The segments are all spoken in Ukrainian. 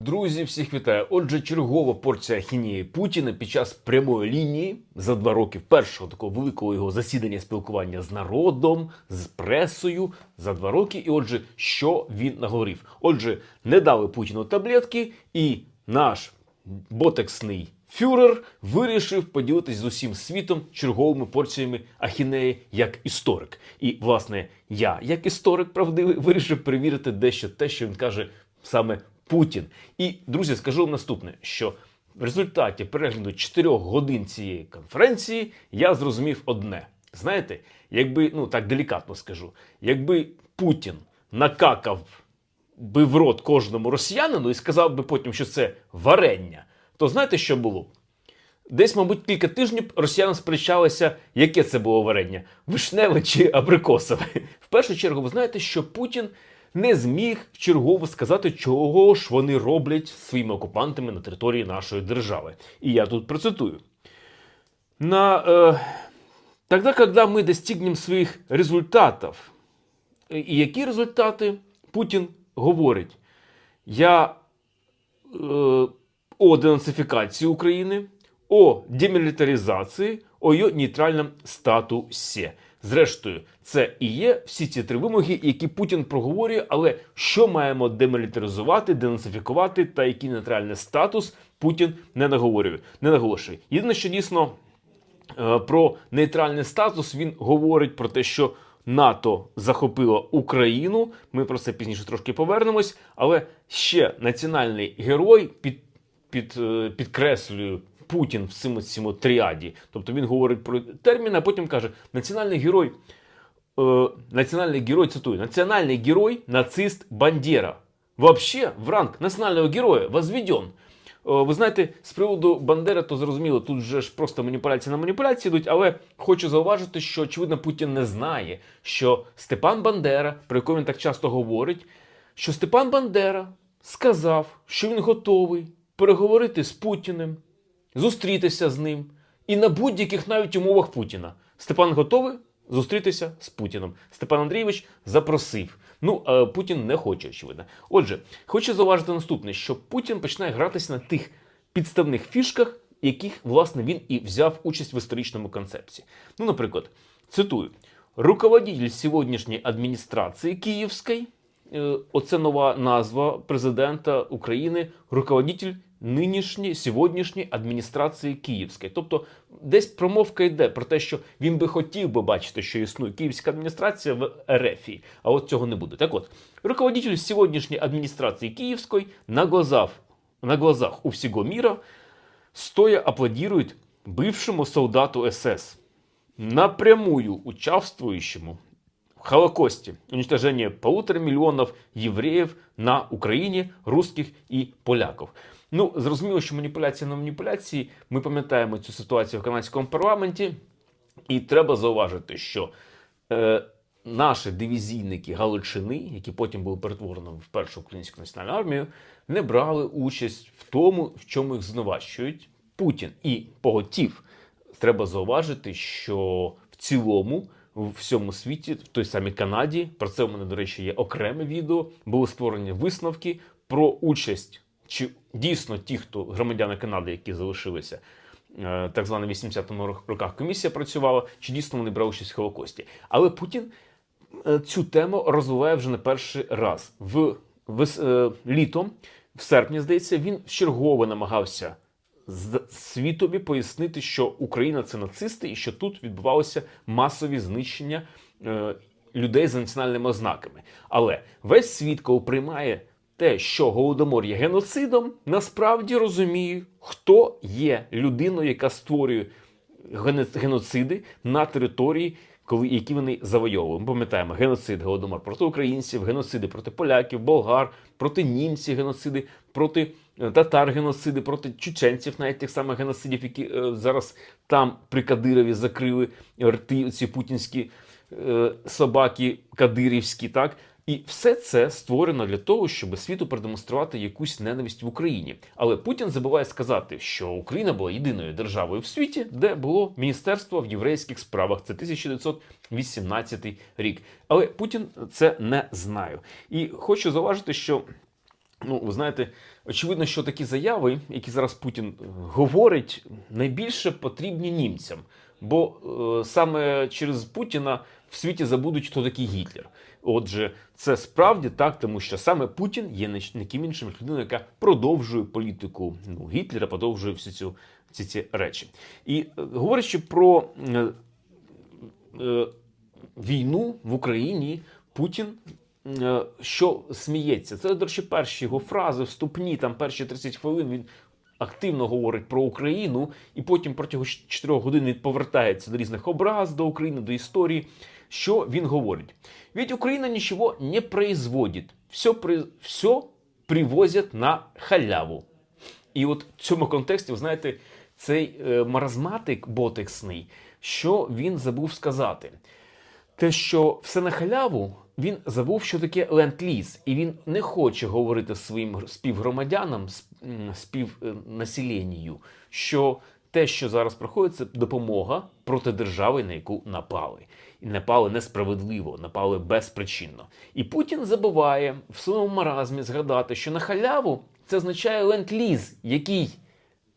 Друзі, всіх вітаю. Отже, чергова порція ахінії Путіна під час прямої лінії за два роки першого такого великого його засідання спілкування з народом, з пресою за два роки. І отже, що він наговорив? Отже, не дали Путіну таблетки, і наш ботексний фюрер вирішив поділитись з усім світом черговими порціями ахінеї як історик. І, власне, я, як історик правдивий, вирішив перевірити дещо те, що він каже саме Путін. І, друзі, скажу вам наступне: що в результаті перегляду 4 годин цієї конференції я зрозумів одне. Знаєте, якби, ну так делікатно скажу, якби Путін накакав би в рот кожному росіянину і сказав би потім, що це варення, то знаєте, що було? Десь, мабуть, кілька тижнів росіяни сперечалися, яке це було варення вишневе чи абрикосове. В першу чергу, ви знаєте, що Путін не зміг вчергово сказати, чого ж вони роблять своїми окупантами на території нашої держави. І я тут процитую. На, э, тогда, когда мы достигнем своих результатов, і які результати Путін говорить? Я е, о денацифікації України, о демілітаризації, о її нейтральному статусі. Зрештою, це і є всі ці три вимоги, які Путін проговорює, але що маємо демілітаризувати, денацифікувати та який нейтральний статус Путін не наговорює, не наголошує. Єдине, що дійсно е, про нейтральний статус він говорить про те, що НАТО захопило Україну. Ми про це пізніше трошки повернемось. Але ще національний герой під, під, е, підкреслюю Путін в цьому, цьому тріаді. Тобто він говорить про термін, а потім каже: національний герой. Е, національний герой цитую: національний герой нацист Бандера. Вообще в ранг національного героя возведен. Е, Ви знаєте, з приводу Бандери, то зрозуміло, тут же ж просто маніпуляції на маніпуляції йдуть, але хочу зауважити, що очевидно Путін не знає, що Степан Бандера, про якого він так часто говорить, що Степан Бандера сказав, що він готовий переговорити з Путіним, зустрітися з ним і на будь-яких навіть умовах Путіна. Степан готовий зустрітися з Путіном. Степан Андрійович запросив. Ну, а Путін не хоче, очевидно. Отже, хочу зауважити наступне: що Путін починає гратися на тих підставних фішках, яких, власне, він і взяв участь в історичному концепції. Ну, наприклад, цитую: руководитель сьогоднішньої адміністрації Київської, е, оце нова назва президента України, руководитель нинішньої сьогоднішньої адміністрації Київської. Тобто, десь промовка йде про те, що він би хотів би бачити, що існує київська адміністрація в РФ, а от цього не буде. Так от, руководитель сьогоднішньої адміністрації Київської на глазах, на глазах у всього міра стоя аплодирует бывшему солдату СС, напрямую участвующему в Холокосте, уничтожение полутора миллионов евреев на Україні, русських і поляків. Ну, зрозуміло, що маніпуляція на маніпуляції. Ми пам'ятаємо цю ситуацію в канадському парламенті, і треба зауважити, що е, наші дивізійники Галичини, які потім були перетворені в першу українську національну армію, не брали участь в тому, в чому їх звинувачують Путін і поготів. Треба зауважити, що в цілому в всьому світі, в той самій Канаді, про це у мене, до речі, є окреме відео, були створені висновки про участь, чи дійсно ті, хто громадяни Канади, які залишилися. е, Так звана 80-му роках комісія працювала, чи дійсно вони брали участь в Холокості. Але Путін е, цю тему розвиває вже не перший раз. В, вес- е, літом, в серпні, здається, він вчергово намагався з- світові пояснити, що Україна це нацисти, і що тут відбувалося масові знищення людей за національними ознаками. Але весь світ, коли приймає те, що голодомор є геноцидом, насправді розуміє, хто є людиною, яка створює геноциди на території, коли які вони завойовували. Ми пам'ятаємо геноцид, голодомор проти українців, геноциди проти поляків, болгар, проти німців, геноциди, проти е, татар, геноциди, проти чеченців, навіть тих самих геноцидів, які е, зараз там при Кадирові закрили рти ці путінські е, собаки кадирівські, так. І все це створено для того, щоб світу продемонструвати якусь ненависть в Україні. Але Путін забуває сказати, що Україна була єдиною державою в світі, де було міністерство в єврейських справах. Це 1918 рік. Але Путін це не знає. І хочу зауважити, що Ну, ви знаєте, очевидно, що такі заяви, які зараз Путін е, говорить, найбільше потрібні німцям. Бо е, саме через Путіна в світі забудуть, хто такий Гітлер. Отже, це справді так, тому що саме Путін є не ким іншим людиною, яка продовжує політику ну, Гітлера, продовжує всі цю всі ці речі. І е, говорячи про е, е, війну в Україні, Путін. е, Що сміється, це, до речі, перші його фрази, вступні, там перші 30 хвилин він активно говорить про Україну, і потім протягом 4 годин він повертається до різних образ, до України, до історії. Що він говорить? Ведь Украина ничего не производит, все, при... все привозять на халяву. І от в цьому контексті, ви знаєте, цей е, маразматик ботексний, що він забув сказати. Те, що все на халяву, він забув, що таке ленд-ліз, і він не хоче говорити своїм співгромадянам, співнаселенню, що те, що зараз проходить, це допомога проти держави, на яку напали. І напали несправедливо, напали безпричинно. І Путін забуває в своєму маразмі згадати, що на халяву це означає ленд-ліз, який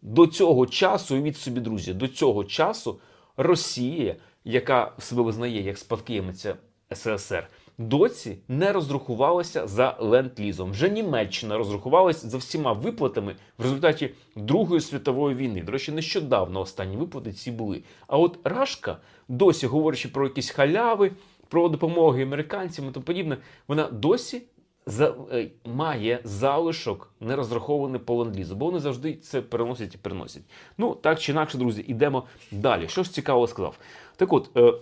до цього часу, і від собі, друзі, до цього часу Росія, яка себе визнає як спадкоємиця СРСР, досі не розрахувалася за ленд-лізом. Вже Німеччина розрахувалася за всіма виплатами в результаті Другої світової війни. До речі, нещодавно останні виплати ці були. А от Рашка, досі говорячи про якісь халяви, про допомоги американцям і тому подібне, вона досі за, е, має залишок не розрахований по ленд-лізу, бо вони завжди це переносять і переносять. Ну, так чи інакше, друзі, ідемо далі. Що ж цікавого сказав? Так от, е,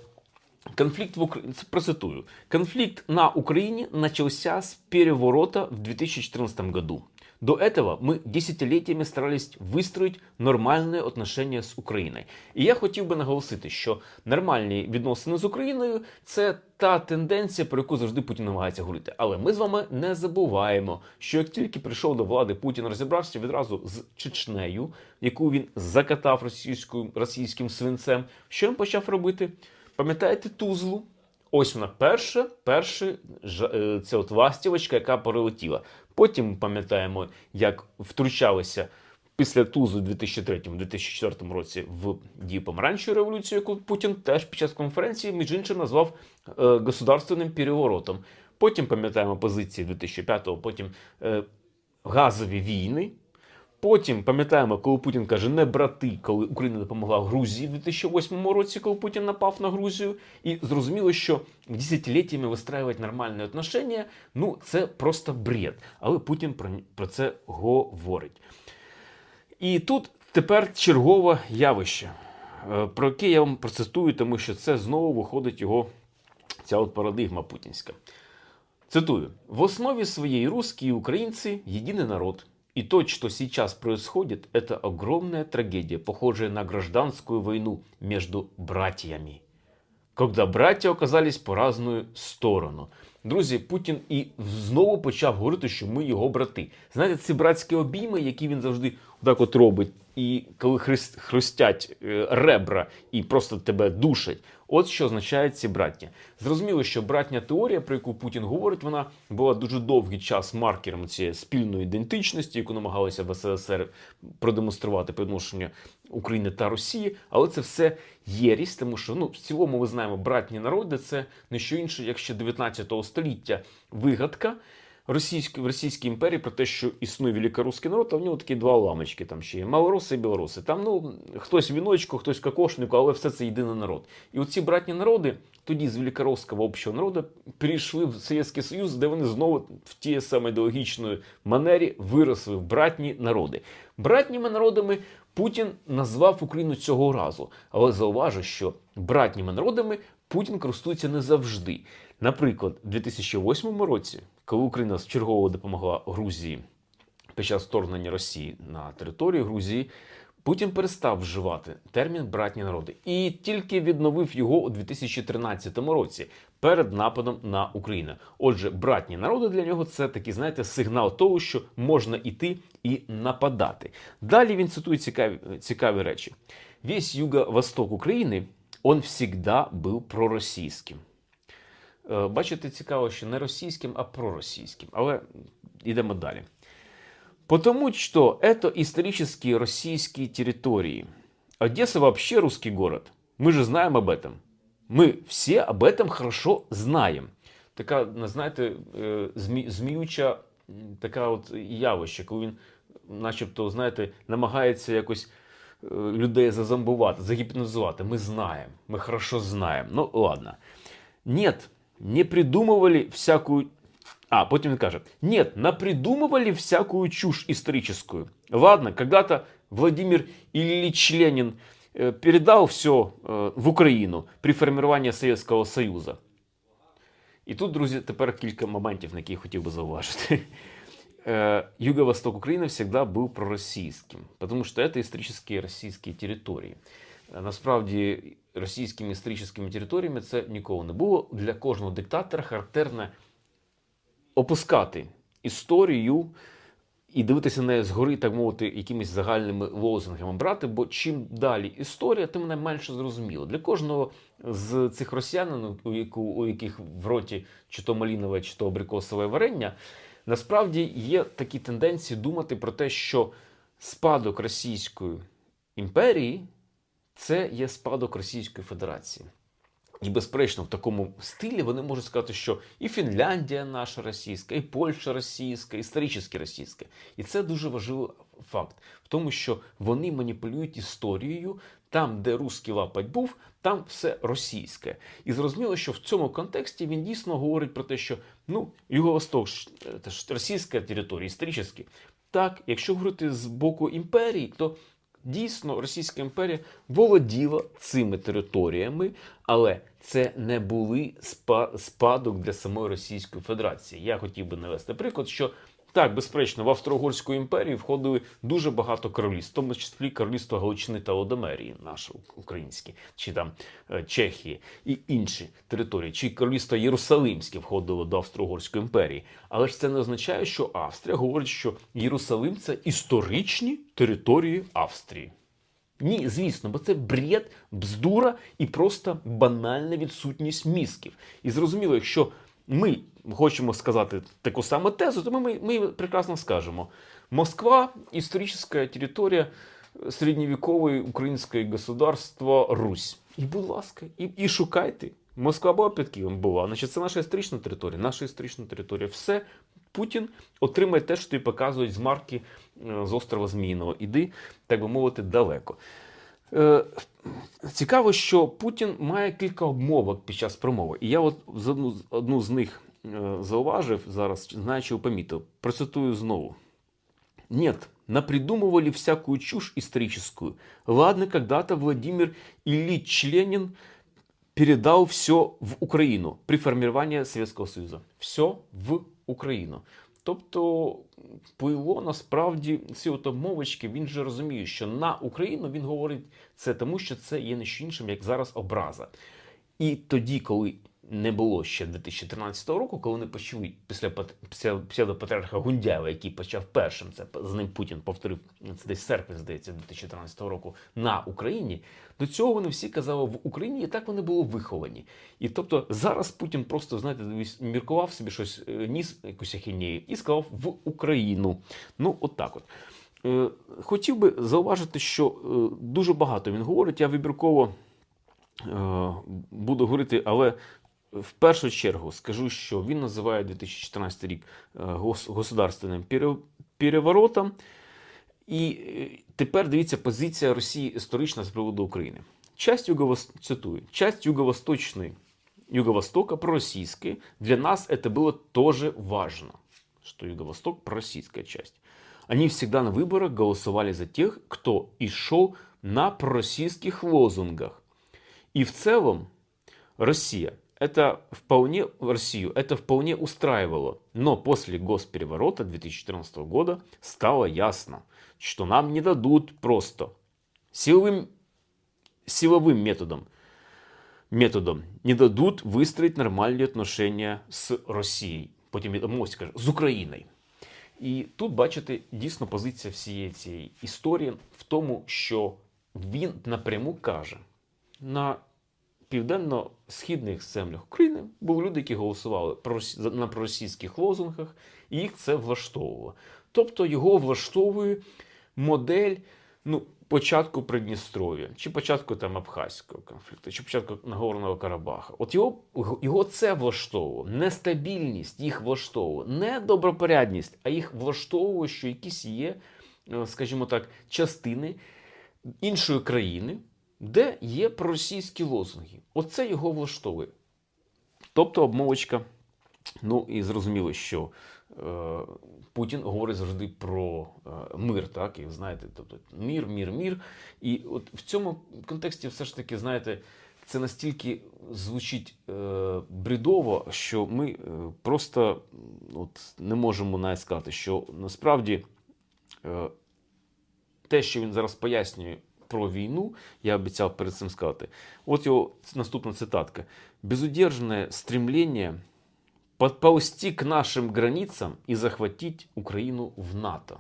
конфликт в Украине, процитую. Конфликт на Украине начался с переворота в 2014 году. До этого мы десятилетиями старались вистроїть нормальні отношения з Україною. І я хотів би наголосити, що нормальні відносини з Україною це та тенденція, про яку завжди Путін намагається говорити. Але ми з вами не забуваємо, що як тільки прийшов до влади, Путін розібрався відразу з Чечнею, яку він закатав російською російським свинцем. Що він почав робити? Пам'ятаєте Тузлу? Ось вона перша, перша це от ластівочка, яка прилетіла. Потім пам'ятаємо, як втручалися після Тузу у 2003-2004 році в дію помаранчевої революцію, яку Путін теж під час конференції, між іншим, назвав е, государственним переворотом. Потім пам'ятаємо позиції 2005-го, потім е, газові війни. Потім пам'ятаємо, коли Путін каже не брати, коли Україна допомогла Грузії в 2008 році, коли Путін напав на Грузію. І зрозуміло, що десятиліттями вистраювати нормальні отношення, ну це просто бред. Але Путін про, це говорить. І тут тепер чергове явище, е, про яке я вам процитую, тому що це знову виходить його ця от парадигма путінська. Цитую. «В основе своей русские и украинцы – единый народ. И то, что сейчас происходит, это огромная трагедия, похожая на гражданскую войну между братьями. Когда братья оказались по разную сторону. Друзі, Путін і знову почав говорити, що ми його брати. Знаєте, ці братські обійми, які він завжди так от робить, і коли хрест- хрустять е, ребра і просто тебе душать. От що означають ці браття. Зрозуміло, що братня теорія, про яку Путін говорить, вона була дуже довгий час маркером цієї спільної ідентичності, яку намагалися в СРСР продемонструвати по відношенню України та Росії. Але це все єрість, тому що ну в цілому ми знаємо, братні народи це не що інше, як ще 19 століття вигадка. Російської в Російській імперії про те, що існує великорусський народ, а в нього такі два ламочки там ще є малороси і білоруси. Там ну хтось віночку, хтось кокошнику, але все це єдиний народ. І оці братні народи тоді з великоросського общого народу перейшли в Совєтський Союз, де вони знову в тій самій ідеологічної манері виросли в братні народи. Братніми народами Путін назвав Україну цього разу, але зауважу, що братніми народами Путін користується не завжди. Наприклад, у 2008 році, коли Україна чергово допомогла Грузії під час вторгнення Росії на територію Грузії, Путін перестав вживати термін братні народи і тільки відновив його у 2013 році перед нападом на Україну. Отже, братні народи для нього це такий, знаєте, сигнал того, що можна іти і нападати. Далі він цитує цікаві, цікаві речі: весь юго-восток України он всегда був проросійським. Е, Бачите, цікаво, що не російським, а проросійським. Але йдемо далі. Потому что это исторические российские территории. Одесса вообще русский город. Мы же знаем об этом. Ми всі об этом хорошо знаємо. Така, ну, знаєте, е, змі, зміюча м, така от явище, коли він, начебто, знаєте, намагається якось е, людей зазомбувати, загіпнозувати. Ми знаємо, ми хорошо знаємо. Ну, ладно. Нет, не придумывали всякую... А, потім він каже, нет, напридумывали всякую чушь историческую. Ладно, когда-то Владимир Ильич Ленин э, передал все э, в Україну при формуванні Советского Союза. І тут, друзі, тепер кілька моментів, на які я хотів би зауважити. Э, Юго-восток Украины всегда был пророссийским, потому что это исторические российські території. Насправді, російськими історичними територіями це ніколи не було. Для кожного диктатора характерно опускати історію і дивитися на згори, так мовити, якимись загальними лозунгами брати, бо чим далі історія, тим вона менше зрозуміла. Для кожного з цих росіянин, у, яку, у яких в роті чи то малінове, чи то абрикосове варення, насправді є такі тенденції думати про те, що спадок Російської імперії це є спадок Російської Федерації. І, безперечно, в такому стилі вони можуть сказати, що і Фінляндія наша російська, і Польща російська, історично російська. І це дуже важливий факт в тому, що вони маніпулюють історією. Там, де русський лапать був, там все російське. І зрозуміло, що в цьому контексті він дійсно говорить про те, що ну, Юго-Восток е, це ж російська територія, історично. Так, якщо говорити з боку імперії, то Дійсно, Російська імперія володіла цими територіями, але це не були спа- спадок для самої Російської Федерації. Я хотів би навести приклад, що так, безперечно, в Австро-Угорську імперію входили дуже багато королівств, в тому числі королівство Галичини та Одомерії, наше українське, чи там е, Чехії і інші території, чи королівство Єрусалимське входило до Австро-Угорської імперії. Але ж це не означає, що Австрія говорить, що Єрусалим це історичні території Австрії. Ні, звісно, бо це бред, бздура і просто банальна відсутність мізків. І зрозуміло, якщо ми хочемо сказати таку саму тезу, то ми, ми прекрасно скажемо: Москва історична територія середньовікової української государства Русь. І, будь ласка, і, і шукайте. Москва була під Києвом була. Значить, це наша історична територія, наша історична територія. Все, Путін отримає те, що тобі показують з марки е, з острова Зміїного. Іди, так би мовити, далеко. Е, Цікаво, що Путін має кілька обмовок під час промови. І я от одну, з них е, зауважив зараз, знаючи, помітив. Процитую знову. Нет, напридумывали всякую чушь историческую. Ладно, когда-то Владимир Ильич Ленин передал все в Україну при формуванні Совєтського Союзу. Все в Україну. Тобто Пуйло насправді ці от він же розуміє, що на Україну він говорить це тому, що це є не що іншим, як зараз образа. І тоді, коли не було ще 2013 року, коли вони почали після пат- після псевдопатріарха Гундяєва, який почав першим, це з ним Путін повторив це десь серпень, здається, 2013 року на Україні. До цього вони всі казали в Україні, і так вони були виховані. І тобто зараз Путін просто знаєте, міркував собі щось, е, ніс якусь ахінею і сказав в Україну. Ну, от так от. Е, Хотів би зауважити, що е, дуже багато він говорить. Я вибірково буду говорити, але в першу чергу скажу, що він називає 2014 рік е, гос- государственним пере- переворотом. І е, тепер дивіться позиція Росії історична з приводу України. Часть Юго-Вос- цитую, часть юго-восточной Юго-Востока пророссийской. Для нас это было тоже важно, что Юго-Восток пророссийская часть. Они всегда на выборах голосовали за тех, кто и шел на пророссийских лозунгах. И в целом Россия это вполне Россию это вполне устраивало. Но после госпереворота 2014 года стало ясно, что нам не дадут просто силовым, силовым методом, методом не дадут выстроить нормальные отношения с Росією. Потім відомовся, каже, з Україною. І тут бачите дійсно позиція всієї цієї історії в тому, що він напряму каже, на південно-східних землях України були люди, які голосували на проросійських лозунгах, і їх це влаштовувало. Тобто його влаштовує модель ну, початку Придністров'я, чи початку там Абхазького конфлікту, чи початку Нагорного Карабаха. От його, його це влаштовувало. Нестабільність їх влаштовувала, не добропорядність, а їх влаштовує, що якісь є, е, скажімо так, частини іншої країни, де є проросійські лозунги. Оце його влаштовує. Тобто обмовочка. Ну і зрозуміло, що е, Путін говорить завжди про е, мир, так, і знаєте, тобто мір, мір, мір. І от в цьому контексті все ж таки, знаєте, це настільки звучить е, бредово, що ми е, просто от, не можемо навіть сказати, що насправді е, те, що він зараз пояснює про війну, я обіцяв перед цим сказати. От його наступна цитатка. Безудержне стремление подползти к нашим границям і захватити Україну в НАТО.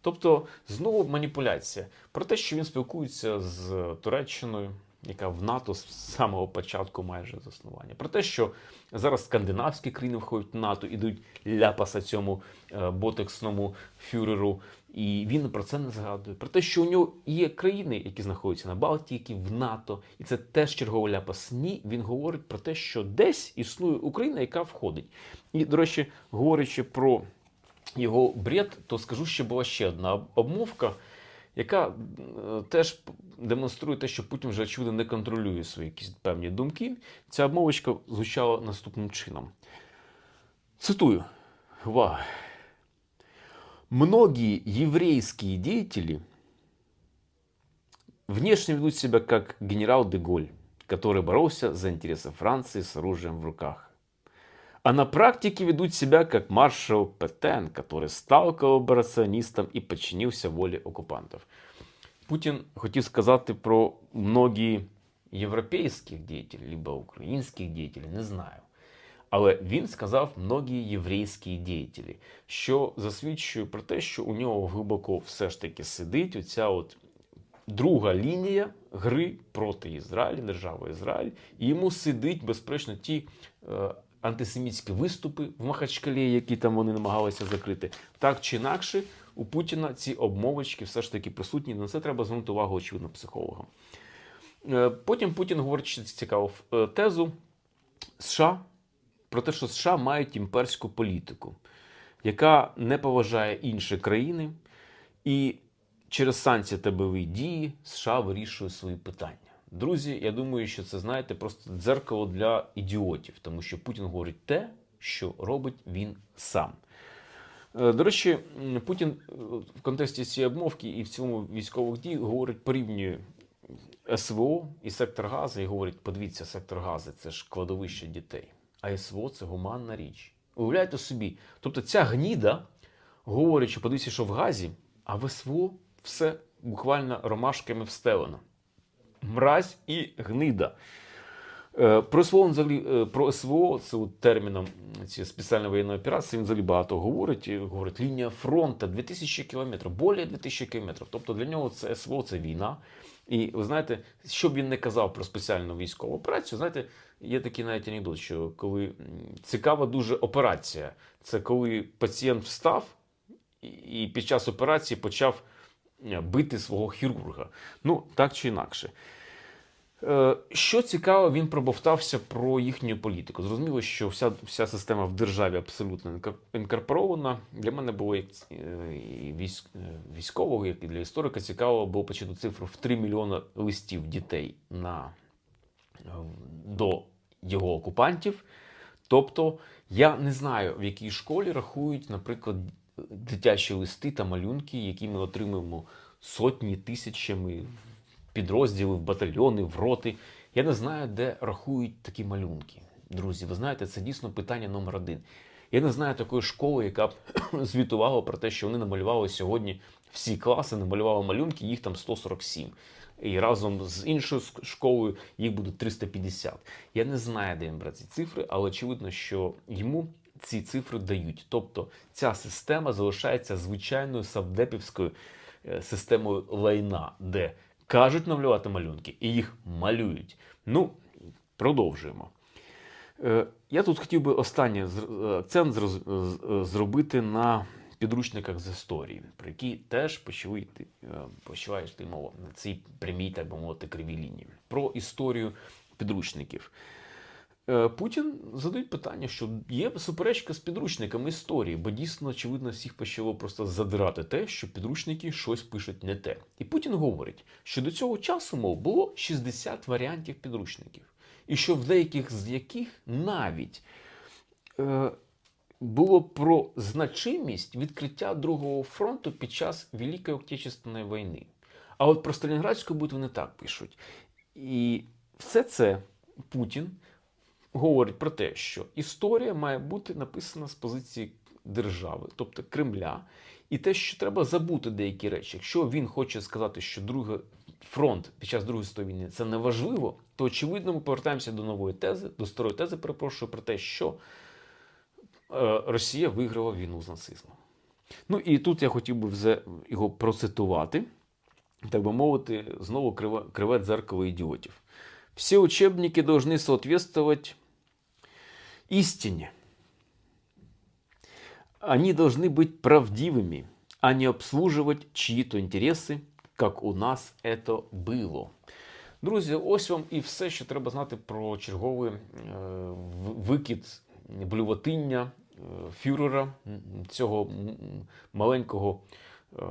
Тобто знову маніпуляція про те, що він спілкується з Туреччиною, яка в НАТО з самого початку майже заснування. Про те, що зараз скандинавські країни входять в НАТО, ідуть ляпаса цьому е, ботексному фюреру, і він про це не згадує. Про те, що у нього є країни, які знаходяться на Балтії, які в НАТО, і це теж черговий ляпас. Ні, він говорить про те, що десь існує Україна, яка входить. І, до речі, говорячи про його бред, то скажу, що була ще одна обмовка, яка теж демонструє те, що Путін вже очевидно не контролює свої якісь певні думки. Ця обмовочка звучала наступним чином. Цитую. Увага. Многие еврейские деятели внешне ведут себя как генерал Деголь, который боролся за интересы Франции с оружием в руках. А на практике ведут себя как маршал Петен, который стал коллаборационистом и подчинился воле оккупантов. Путін хотів сказати про многі європейських діятелів, либо українських діятелів, не знаю. Але він сказав многі єврейські діятелі, що засвідчує про те, що у нього глибоко все ж таки сидить оця от друга лінія гри проти Ізраїля, держави Ізраїль, і йому сидить безперечно ті е, антисемітські виступи в Махачкалі, які там вони намагалися закрити. Так чи інакше, у Путіна ці обмовочки все ж таки присутні. На це треба звернути увагу, очевидно, психологам. Е, Потім Путін говорить цікаву е, тезу США про те, що США мають імперську політику, яка не поважає інші країни, і через санкції та бойові дії США вирішує свої питання. Друзі, я думаю, що це знаєте просто дзеркало для ідіотів, тому що Путін говорить те, що робить він сам. Е, До речі, Путін е, в контексті цієї обмовки і в цілому військових дій говорить, порівнює СВО і сектор Гази і говорить: подивіться, сектор Гази це ж кладовище дітей, а СВО це гуманна річ. Уявляєте собі, тобто ця гніда говорить, що подивіться, що в Газі, а в СВО все буквально ромашками встелено. Мразь і гнида. Е, Про СВО, він взагалі, е, про СВО, це от терміном цієї спеціальної воєнної операції, він взагалі багато говорить. Говорить, лінія фронту 2000 кілометрів, більше 2000 кілометрів. Тобто для нього це СВО це війна. І ви знаєте, що б він не казав про спеціальну військову операцію, знаєте, є такий навіть анекдот, що коли цікава дуже операція, це коли пацієнт встав і- під час операції почав бити свого хірурга. Ну, так чи інакше. Е, Що цікаво, він пробовтався про їхню політику. Зрозуміло, що вся, вся система в державі абсолютно інкорпорована. Для мене було як е, військ, е, військового, як і для історика, цікаво було почути цифру в 3 мільйони листів дітей на, до його окупантів. Тобто, я не знаю, в якій школі рахують, наприклад, дитячі листи та малюнки, які ми отримуємо сотні тисячами підрозділи, в батальйони, в роти. Я не знаю, де рахують такі малюнки. Друзі, ви знаєте, це дійсно питання номер один. Я не знаю такої школи, яка б звітувала про те, що вони намалювали сьогодні всі класи, намалювали малюнки, їх там 147. І разом з іншою школою їх буде 350. Я не знаю, де він брати ці цифри, але очевидно, що йому ці цифри дають. Тобто ця система залишається звичайною савдепівською е, системою лайна, де кажуть намалювати малюнки і їх малюють. Ну, продовжуємо. Е, Я тут хотів би останній е, акцент е, зробити на підручниках з історії, про які теж е, почала мова на цій прямій, так би мовити, кривій лінії. Про історію підручників. Е, Путін задають питання, що є суперечка з підручниками історії, бо дійсно, очевидно, всіх почало просто задирати те, що підручники щось пишуть не те. І Путін говорить, що до цього часу, мов, було 60 варіантів підручників, і що в деяких з яких навіть е, було про значимість відкриття Другого фронту під час Великої Отечественної війни. А от про Сталінградську битву не так пишуть. І все це Путін говорить про те, що історія має бути написана з позиції держави, тобто Кремля, і те, що треба забути деякі речі. Якщо він хоче сказати, що другий фронт під час Другої світової війни це не важливо, то очевидно ми повертаємося до нової тези, до старої тези, перепрошую, про те, що е, Росія виграла війну з нацизмом. Ну і тут я хотів би вже його процитувати, так би мовити, знову криве, дзеркало ідіотів. Все учебники должны соответствовать истине. Они должны быть правдивыми, а не обслуживать чьи-то интересы, как у нас это было. Друзі, ось вам і все, що треба знати про черговий е, в- викид блюватиння е, фюрера, м, цього м, м, маленького е,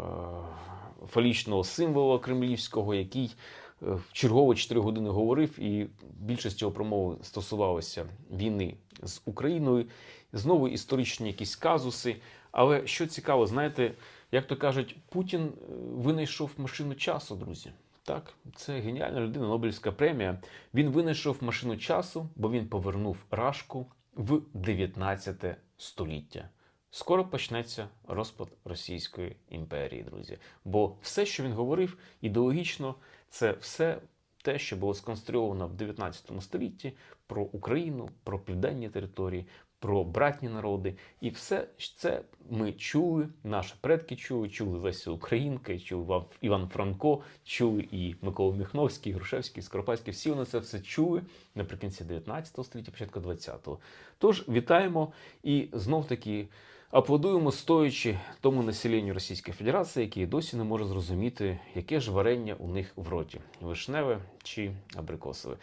фалічного символа кремлівського, який е, в чергово 4 години говорив, і більшість його промови стосувалася війни з Україною. Знову історичні якісь казуси. Але що цікаво, знаєте, як то кажуть, Путін е, винайшов машину часу, друзі. Так, це геніальна людина, Нобелівська премія. Він винайшов машину часу, бо він повернув Рашку в 19 століття. Скоро почнеться розпад Російської імперії, друзі. Бо все, що він говорив, ідеологічно, це все те, що було сконструйовано в 19 столітті про Україну, про південні території, про братні народи. І все це ми чули, наші предки чули, чули Леся Українка, чули Іван Франко, чули і Микола Міхновський, Грушевський, Скоропадський. Всі вони це все чули наприкінці 19 століття, початку 20-го. Тож вітаємо і знов таки аплодуємо стоячи тому населенню Російської Федерації, яке досі не може зрозуміти, яке ж варення у них в роті вишневе чи абрикосове.